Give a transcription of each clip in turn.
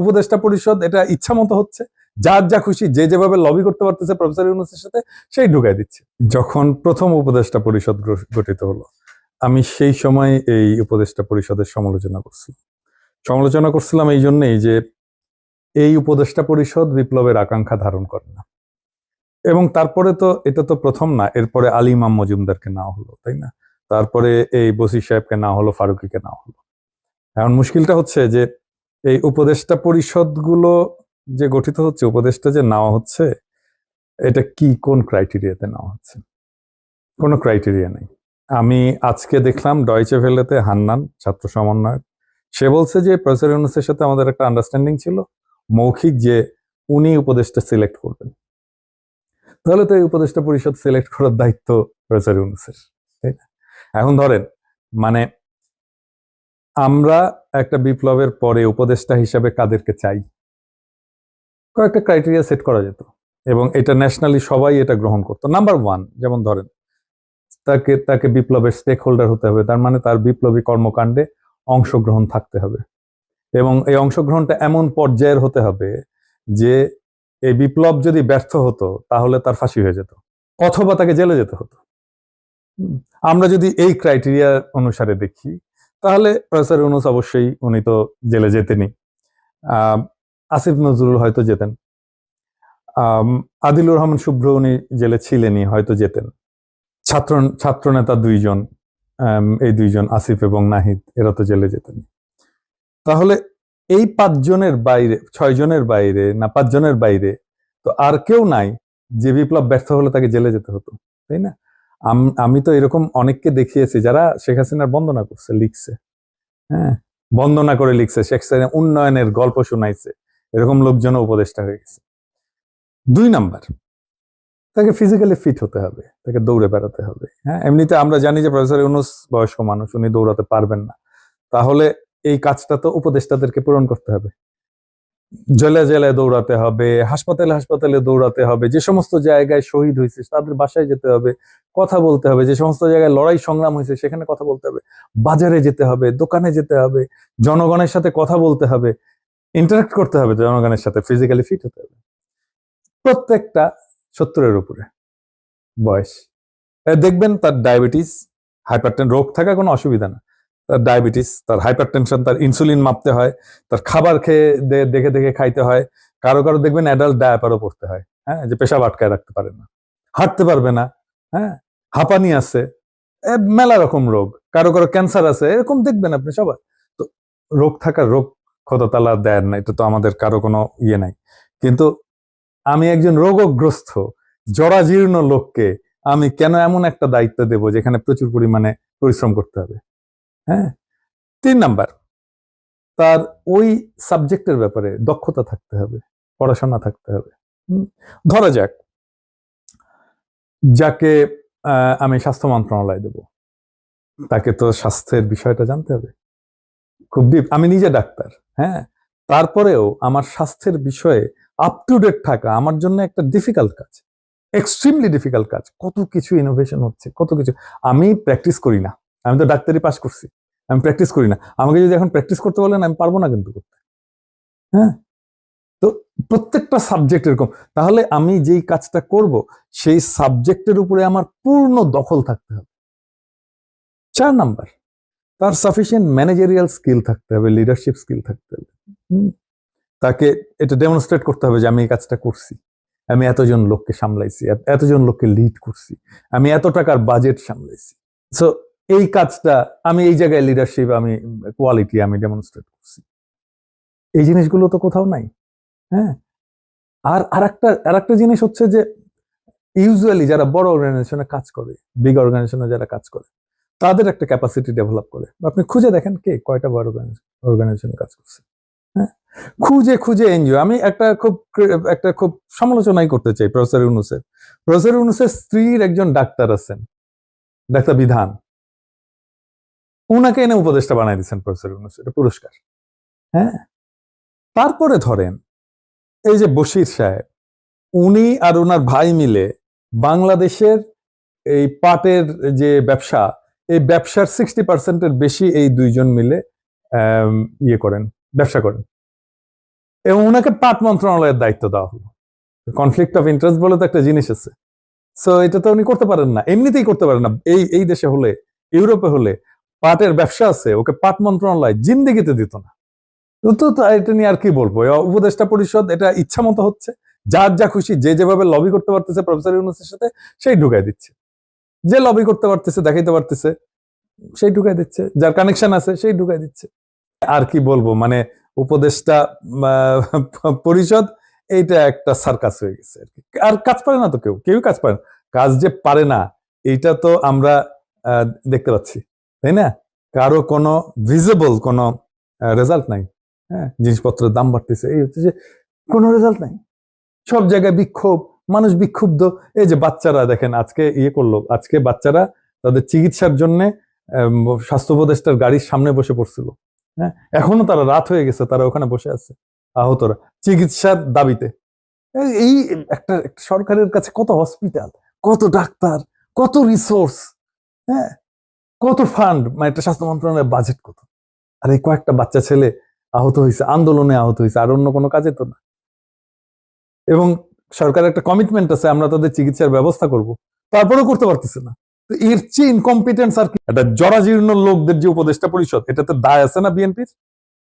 উপদেষ্টা পরিষদ এটা ইচ্ছা মতো হচ্ছে, যার যা খুশি যে যেভাবে লবি করতে পারতেছে প্রফেসর ইউনুসের সাথে সেই ঢুকাই দিচ্ছে। যখন প্রথম উপদেষ্টা পরিষদ গঠিত হলো, আমি সেই সময় এই উপদেষ্টা পরিষদের সমালোচনা করছিলাম। সমালোচনা করছিলাম এই জন্যই যে এই উপদেষ্টা পরিষদ বিপ্লবের আকাঙ্ক্ষা ধারণ করে না। এবং তারপরে তো এটা তো প্রথম না, এরপরে আলী ইমাম মজুমদারকে না হলো, তাই না? তারপরে এই বসির সাহেবকে না হলো, ফারুকিকে না হলো। এখন মুশকিলটা হচ্ছে যে এই উপদেষ্টা পরিষদগুলো যে গঠিত হচ্ছে, উপদেষ্টা যে নেওয়া হচ্ছে, এটা কি, কোন ক্রাইটেরিয়াতে নেওয়া হচ্ছে? কোনো ক্রাইটেরিয়া নেই। আমি আজকে দেখলাম ডয়চে ভেলেতে হান্নান, ছাত্র সমন্বয়ক, সে বলছে যে প্রফেসর ইউনুসের সাথে আমাদের একটা আন্ডারস্ট্যান্ডিং ছিল, মৌখিক যে উনি উপদেষ্টা সিলেক্ট করবেন। তাহলে তো এই উপদেষ্টা পরিষদ সিলেক্ট করার দায়িত্ব প্রফেসর ইউনুসের, তাই না? এখন ধরেন মানে আমরা একটা বিপ্লবের পরে উপদেষ্টা হিসাবে কাদেরকে চাই? কয়েকটা ক্রাইটেরিয়া সেট করা যেত এবং এটা ন্যাশনালি সবাই এটা গ্রহণ করতো। নাম্বার ওয়ান যেমন ধরেন, তাকে তাকে বিপ্লবের স্টেক হোল্ডার হতে হবে, তার মানে তার বিপ্লবী কর্মকাণ্ডে অংশগ্রহণ থাকতে হবে। এবং এই অংশগ্রহণটা এমন পর্যায়ের হতে হবে যে এই বিপ্লব যদি ব্যর্থ হতো, তাহলে তার ফাঁসি হয়ে যেত অথবা তাকে জেলে যেতে হতো। আমরা যদি এই ক্রাইটেরিয়া অনুসারে দেখি তাহলে প্রফেসর ইউনুস অবশ্যই উনি তো জেলে যেতেনি আসিফ নজরুল হয়তো যেতেন। আদিলুর রহমান শুভ্র উনি জেলে ছিলেনই, হয়তো যেতেন। ছাত্র ছাত্র নেতা দুইজন এই দুইজন আসিফ এবং নাহিদ, এরা তো জেলে যেতেন তাহলে এই পাঁচজনের বাইরে ছয় জনের বাইরে না পাঁচজনের বাইরে তো আর কেউ নাই যে বিপ্লব ব্যর্থ হলে তাকে জেলে যেতে হতো, তাই না? আম- তো এরকম অনেককে দেখিয়েছি যারা শেখ হাসিনার বন্দনা করছে, লিখছে। হ্যাঁ? বন্দনা করে লিখছে, শেখ হাসিনা উন্নয়নের গল্প শোনাইছে। এরকম লোকজন উপদেষ্টা হয়ে গেছে। দুই নাম্বার, তাকে ফিজিক্যালি ফিট হতে হবে, তাকে দৌড়ে বেড়াতে হবে। হ্যাঁ? এমনিতে আমরা জানি যে প্রফেসর ইউনুস বয়স্ক মানুষ, উনি দৌড়াতে পারবেন না। তাহলে এই কাজটা তো উপদেষ্টাদেরকে পূরণ করতে হবে। জেলায় জেলায় দৌড়াতে হবে, হাসপাতালে হাসপাতালে দৌড়াতে হবে, যে সমস্ত জায়গায় শহীদ হয়েছে তাদের বাসায় যেতে হবে, কথা বলতে হবে, যে সমস্ত জায়গায় লড়াই সংগ্রাম হয়েছে সেখানে কথা বলতে হবে, বাজারে যেতে হবে, দোকানে যেতে হবে, জনগণের সাথে কথা বলতে হবে ইন্টারাক্ট করতে হবে, জনগণের সাথে ফিজিক্যালি ফিট হতে হবে। প্রত্যেকটা সত্তরের উপরে বয়স। দেখবেন তার ডায়াবেটিস হাইপারটেন রোগ থাকা কোনো অসুবিধা না। তার ডায়াবেটিস তার হাইপার টেনশন তার ইনসুলিন মাপতে হয়, তার খাবার খেয়ে দেখে দেখে খাইতে হয়। কারও কারও দেখবেন অ্যাডাল্ট ডায়াপারও পড়তে হয় হ্যাঁ? যে পেশাব আটকায় রাখতে পারে না। হাঁটতে পারবে না হ্যাঁ? হাঁপানি আছে মেলা রকম রোগ। কারও কারও ক্যান্সার আছে, এরকম দেখবেন আপনি সবাই। তো রোগ থাকার রোগ খোদা তালা দেন না, এটা তো আমাদের কারও কোনো ইয়ে নাই। কিন্তু আমি একজন রোগগ্রস্ত, জরাজীর্ণ লোককে আমি কেন এমন একটা দায়িত্ব দেব যেখানে প্রচুর পরিমাণে পরিশ্রম করতে হবে? হ্যাঁ? তিন নাম্বার, তার ওই সাবজেক্টের ব্যাপারে দক্ষতা থাকতে হবে, পড়াশোনা থাকতে হবে। ধরা যাক, যাকে আমি স্বাস্থ্য মন্ত্রণালয় দেব, তাকে তো স্বাস্থ্যের বিষয়টা জানতে হবে। খুব ডিপ আমি নিজে ডাক্তার হ্যাঁ? তারপরেও আমার স্বাস্থ্যের বিষয়ে আপ টু ডেট থাকা আমার জন্য একটা ডিফিকাল্ট কাজ এক্সট্রিমলি ডিফিকাল্ট কাজ। কত কিছু ইনোভেশন হচ্ছে, কত কিছু, আমি প্র্যাকটিস করি না। আমি তো ডাক্তারি পাস করছি। আমি প্র্যাকটিস করি না। আমাকে যদি এখন প্র্যাকটিস করতে বলেন, আমি পারব না কিন্তু করতে। হ্যাঁ? তো প্রত্যেকটা সাবজেক্ট এরকম। তাহলে আমি যেই কাজটা করব, সেই সাবজেক্টের উপরে আমার পূর্ণ দখল থাকতে হবে। চার নাম্বার, তার সাফিসিয়েন্ট ম্যানেজারিয়াল স্কিল থাকতে হবে লিডারশিপ স্কিল থাকতে হবে। তাকে এটা ডেমনস্ট্রেট করতে হবে যে আমি এই কাজটা করছি। আমি এতজন লোককে সামলাইছি এতজন লোককে লিড করছি। আমি এত টাকার বাজেট সামলাইছি। সো এই কাজটা, আমি এই জায়গায় লিডারশিপ আমি কোয়ালিটি আমি ডেমনস্ট্রেট করছি। এই জিনিসগুলো তো কোথাও নাই হ্যাঁ? আর আরেকটা আরেকটা জিনিস হচ্ছে যে ইউজুয়ালি যারা বড় অর্গানাইজেশনে কাজ করে বিগ অর্গানাইজেশনে যারা কাজ করে, তাদের একটা ক্যাপাসিটি ডেভেলপ করে। আপনি খুঁজে দেখেন কে কয়টা বড় অর্গানাইজেশনে কাজ করছে হ্যাঁ? খুঁজে খুঁজে এনজিও আমি একটা খুব একটা খুব সমালোচনাই করতে চাই প্রফেসর ইউনুসের। প্রফেসর ইউনুসের স্ত্রীর একজন ডাক্তার আছেন, ডাক্তার বিধান। উনাকে এনে উপদেষ্টা বানাই দিচ্ছেন প্রফেসর ইউনুস, এটা পুরস্কার। হ্যাঁ? তারপরে ধরেন, এই যে বশির সাহেব, উনি আর ওনার ভাই মিলে বাংলাদেশের এই পাটের যে ব্যবসা, এই ব্যবসার সিক্সটি পার্সেন্টের বেশি এই দুইজন মিলে ইয়ে করেন, ব্যবসা করেন। এবং ওনাকে পাট মন্ত্রণালয়ের দায়িত্ব দেওয়া হলো। কনফ্লিক্ট অফ ইন্টারেস্ট বলে তো একটা জিনিস আছে। সো এটা তো উনি করতে পারেন না। এমনিতেই করতে পারেন না। এই এই দেশে হলে, ইউরোপে হলে পাটের ব্যবসা আছে, ওকে পাট মন্ত্রণালয় জিন্দিগিতে দিত না। তো এটা নিয়ে আর কি বলব? উপদেষ্টা পরিষদ এটা ইচ্ছা মতো হচ্ছে, যার যা খুশি, যে যেভাবে লবি করতে পারতেছে প্রফেসর ইউনুসের সাথে, সেই ঢুকাই দিচ্ছে। যে লবি করতে পারতেছে, দেখাইতে পারতেছে, সেই ঢুকাই দিচ্ছে। যার কানেকশন আছে, সেই ঢুকাই দিচ্ছে। আর কি বলব? মানে উপদেষ্টা পরিষদ, এইটা একটা সার্কাস হয়ে গেছে আর কি। আর কাজ পারে না তো কেউ কেউ কাজ পারে না। কাজ যে পারে না, এইটা তো আমরা দেখতে পাচ্ছি। তাই না? কারও কোনো ভিজিবল কোনো রেজাল্ট নাই। হ্যাঁ জিনিসপত্রের দাম বাড়তেছে, এই হচ্ছে যে কোনো রেজাল্ট নাই। সব জায়গায় বিক্ষোভ, মানুষ বিক্ষুব্ধ। এই যে বাচ্চারা দেখেন, আজকে ইয়ে করল, আজকে বাচ্চারা তাদের চিকিৎসার জন্য স্বাস্থ্য উপদেষ্টার গাড়ির সামনে বসে পড়ছিল। হ্যাঁ এখনও তারা রাত হয়ে গেছে, তারা ওখানে বসে আছে, আহতরা, চিকিৎসার দাবিতে। এই- একটা সরকারের কাছে কত হসপিটাল কত ডাক্তার, কত রিসোর্স হ্যাঁ কত ফান্ড মানে একটা স্বাস্থ্য মন্ত্রণালয়ের বাজেট কত? আর এই কয়েকটা বাচ্চা ছেলে আহত হয়েছে, আন্দোলনে আহত হয়েছে, আর অন্য কোনো কাজে তো না। এবং সরকারের একটা কমিটমেন্ট আছে, আমরা তাদের চিকিৎসার ব্যবস্থা করব। তারপরেও করতে পারতেছে না। তো এর চেয়ে ইনকম্পিটেন্স আর কি? একটা জরাজীর্ণ লোকদের যে উপদেষ্টা পরিষদ, এটাতে দায় আছে না বিএনপির?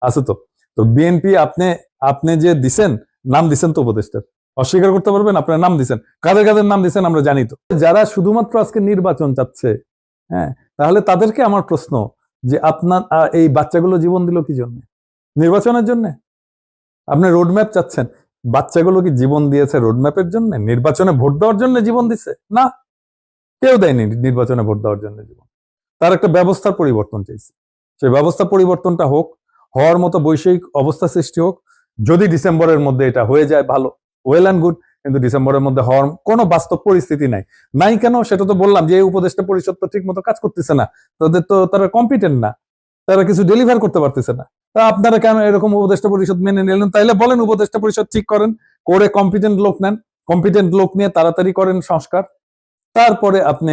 আছে তো। তো বিএনপি, আপনি আপনি যে দিছেন, নাম দিছেন তো উপদেষ্টার। অস্বীকার করতে পারবেন, আপনার নাম দিছেন। কাদের কাদের নাম দিছেন, আমরা জানি তো। যারা শুধুমাত্র আজকে নির্বাচন চাচ্ছে হ্যাঁ তাহলে তাদেরকে আমার প্রশ্ন যে আপনার এই বাচ্চাগুলো জীবন দিল কি জন্য? নির্বাচনের জন্য? আপনি রোডম্যাপ চাচ্ছেন, বাচ্চাগুলো কি জীবন দিয়েছে রোডম্যাপের জন্য? নির্বাচনে ভোট দেওয়ার জন্য জীবন দিছে? না, কেউ দেয়নি নির্বাচনে ভোট দেওয়ার জন্য জীবন। তার একটা ব্যবস্থার পরিবর্তন চাইছে। সেই ব্যবস্থা পরিবর্তনটা হোক, হওয়ার মতো বৈষয়িক অবস্থা সৃষ্টি হোক, যদি ডিসেম্বরের মধ্যে এটা হয়ে যায় ভালো ওয়েল অ্যান্ড গুড কিন্তু ডিসেম্বরের মধ্যে হওয়ার কোনো বাস্তব পরিস্থিতি নাই। নাই কেন? সেটা তো বললাম যে এই উপদেষ্টা পরিষদ তো ঠিক মতো কাজ করতেছে না। তাদের তো তারা কম্পিটেন্ট না। তারা কিছু ডেলিভার করতে পারতেছে না। তা আপনারা কেন এরকম উপদেষ্টা পরিষদ মেনে নিলেন? তাইলে বলেন উপদেষ্টা পরিষদ ঠিক করেন, করে কম্পিটেন্ট লোক নেন। কম্পিটেন্ট লোক নিয়ে তাড়াতাড়ি করেন সংস্কার। তারপরে আপনি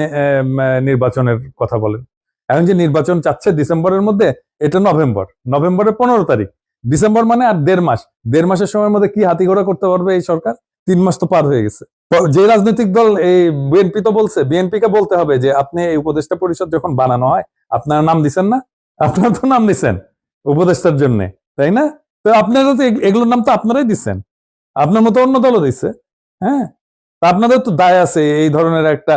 নির্বাচনের কথা বলেন। এখন যে নির্বাচন চাচ্ছে ডিসেম্বরের মধ্যে, এটা নভেম্বর। নভেম্বরের পনেরো তারিখ। ডিসেম্বর মানে আর দেড় মাস। দেড় মাসের সময়ের মধ্যে কি হাতি ঘোড়া করতে পারবে এই সরকার? তিন মাস তো পার হয়ে গেছে। যে রাজনৈতিক দল, এই বিএনপি তো বলছে বিএনপি কে বলতে হবে যে আপনি এই উপদেষ্টা পরিষদ যখন বানানো হয়, আপনারা নাম দিছেন না? আপনারা তো নাম দিছেন উপদেষ্টার জন্য, তাই না? তো আপনারা তো এগুলোর নাম তো আপনারাই দিচ্ছেন আপনার মতো অন্য দলও দিচ্ছে হ্যাঁ? তা আপনাদের তো দায় আছে, এই ধরনের একটা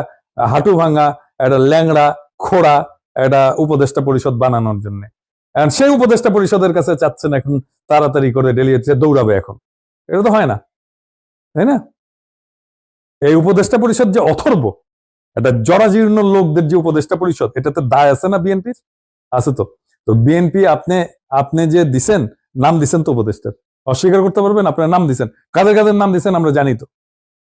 হাঁটু ভাঙা, একটা ল্যাংড়া, খোড়া, একটা উপদেষ্টা পরিষদ বানানোর জন্য। সেই উপদেষ্টা পরিষদের কাছে চাচ্ছেন এখন তাড়াতাড়ি করে ডেলিয়েছে দৌড়াবে এখন। এটা তো হয় না। তাই না? এই উপদেষ্টা পরিষদ যে অথর্ব একটা জরাজীর্ণ লোকদের যে উপদেষ্টা পরিষদ, এটাতে দায় আছে না বিএনপির? আছে তো। তো বিএনপি আপনি আপনি যে দিছেন, নাম দিছেন তো উপদেষ্টার। অস্বীকার করতে পারবেন, আপনার নাম দিছেন। কাদের কাদের নাম দিছেন আমরা জানি তো।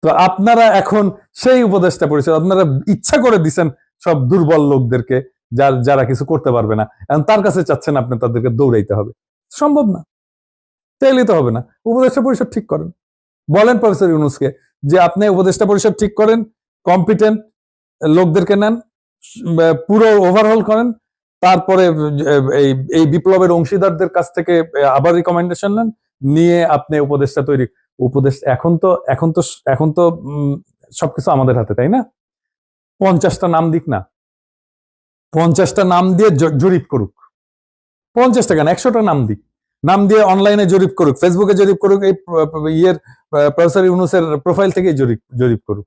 তো আপনারা এখন সেই উপদেষ্টা পরিষদ, আপনারা ইচ্ছা করে দিছেন সব দুর্বল লোকদেরকে, যার, যারা কিছু করতে পারবে না। এখন তার কাছে চাচ্ছেন আপনি তাদেরকে দৌড়াইতে হবে। সম্ভব না। চাইলে তো হবে না। উপদেষ্টা পরিষদ ঠিক করেন। বলেন প্রফেসর ইউনুসকে যে আপনি উপদেষ্টা পরিষদ ঠিক করেন কম্পিটেন্ট লোকদেরকে নেন পুরো ওভারহল করেন, তারপরে এই এই বিপ্লবের অংশীদারদের কাছ থেকে আবার রিকমেন্ডেশন নেন, নিয়ে আপনি উপদেষ্টা তৈরি। উপদেশ এখন তো এখন তো এখন তো সবকিছু আমাদের হাতে, তাই না? পঞ্চাশটা নাম দিক না। পঞ্চাশটা নাম দিয়ে জরিপ করুক। পঞ্চাশটা কেন? একশোটা নাম দিক। নাম দিয়ে অনলাইনে জরিপ করুক ফেসবুকে জরিপ করুক, এই, ইয়ের প্রফেসর ইউনুসের প্রোফাইল থেকে জরিপ জরিপ করুক।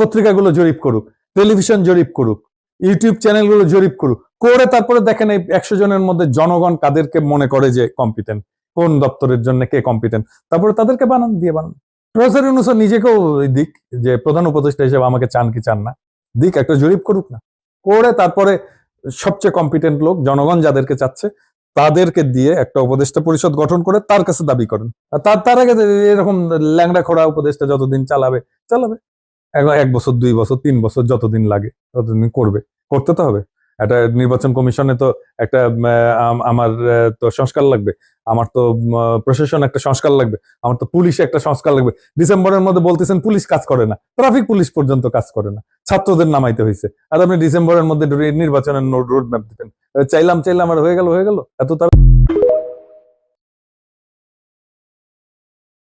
পত্রিকাগুলো জরিপ করুক টেলিভিশন জরিপ করুক ইউটিউব চ্যানেলগুলো জরিপ করুক। করে তারপরে দেখেন এই একশো জনের মধ্যে জনগণ কাদেরকে মনে করে যে কম্পিটেন্ট কোন দপ্তরের জন্য কে কম্পিটেন্ট তারপরে তাদেরকে বানান, দিয়ে বানান। প্রফেসর ইউনুসও নিজেকেও দিক যে প্রধান উপদেষ্টা হিসেবে আমাকে চান কি চান না, দিক একটা জরিপ করুক না। করে তারপরে সবচেয়ে কম্পিটেন্ট লোক, জনগণ যাদেরকে চাচ্ছে তাদেরকে দিয়ে একটা উপদেষ্টা পরিষদ গঠন করে তার কাছে দাবি করেন। তার তার আগে এরকম ল্যাংড়া খোড়া উপদেষ্টা যতদিন চালাবে চালাবে। এক বছর, দুই বছর, তিন বছর যতদিন লাগে, ততদিন করবে। করতে তো হবে। একটা নির্বাচন কমিশনে তো একটা আমার তো সংস্কার লাগবে। আমার তো প্রশাসন একটা সংস্কার লাগবে। আমার তো পুলিশে একটা সংস্কার লাগবে। ডিসেম্বরের মধ্যে বলতেছেন পুলিশ কাজ করে না। ট্রাফিক পুলিশ পর্যন্ত কাজ করে না। ছাত্রদের নামাইতে হয়েছে আর আপনি ডিসেম্বরের মধ্যে নির্বাচনের রোড ম্যাপ দিতেন চাইলাম চাইলাম, আর হয়ে গেল হয়ে গেল। এত